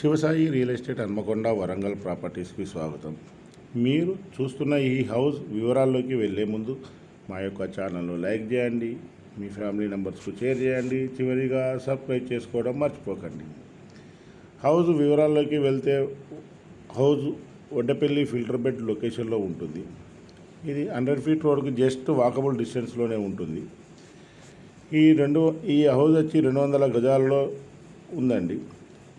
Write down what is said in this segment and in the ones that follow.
Shivasai real estate Hanamkonda Warangal ప్రాపర్టీస్కి స్వాగతం. మీరు చూస్తున్న ఈ హౌస్ వివరాల్లోకి వెళ్ళే ముందు మా యొక్క ఛానల్ను లైక్ చేయండి మీ ఫ్యామిలీ మెంబర్స్కు షేర్ చేయండి చివరిగా సబ్స్క్రైబ్ చేసుకోవడం మర్చిపోకండి. హౌస్ వివరాల్లోకి వెళ్తే హౌస్ వడ్డపల్లి ఫిల్టర్ బెడ్ లొకేషన్లో ఉంటుంది. ఇది హండ్రెడ్ ఫీట్ రోడ్కి జస్ట్ వాకబుల్ డిస్టెన్స్లోనే ఉంటుంది. ఈ రెండు ఈ హౌస్ వచ్చి రెండు వందల గజాల్లో ఉందండి.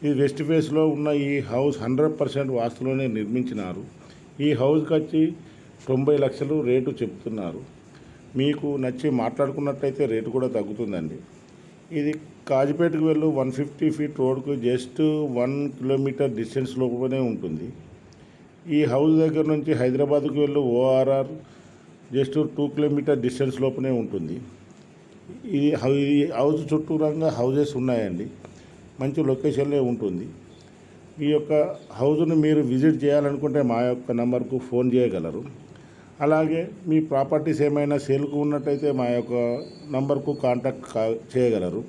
ఈ వెస్ట్ ఫేస్లో ఉన్న ఈ హౌస్ హండ్రెడ్ పర్సెంట్ వాస్తులోనే నిర్మించినారు. ఈ హౌస్కి వచ్చి తొంభై లక్షలు రేటు చెప్తున్నారు. మీకు నచ్చి మాట్లాడుకున్నట్టయితే రేటు కూడా తగ్గుతుందండి. ఇది కాజిపేటకు వెళ్ళు వన్ ఫిఫ్టీ ఫీట్ రోడ్కు జస్ట్ వన్ కిలోమీటర్ డిస్టెన్స్ లోపలనే ఉంటుంది. ఈ హౌస్ దగ్గర నుంచి హైదరాబాద్కు వెళ్ళు ORR just two kilometre distance లోపలనే ఉంటుంది. ఇది ఈ హౌస్ చుట్టూరంగా హౌజెస్ ఉన్నాయండి. మంచి లొకేషన్లో ఉంటుంది. ఈ యొక్క హౌస్ను మీరు విజిట్ చేయాలనుకుంటే మా యొక్క నెంబర్కు ఫోన్ చేయగలరు. అలాగే మీ ప్రాపర్టీస్ ఏమైనా సేల్కు ఉన్నట్టయితే మా యొక్క నంబర్కు కాంటాక్ట్ కా చేయగలరు.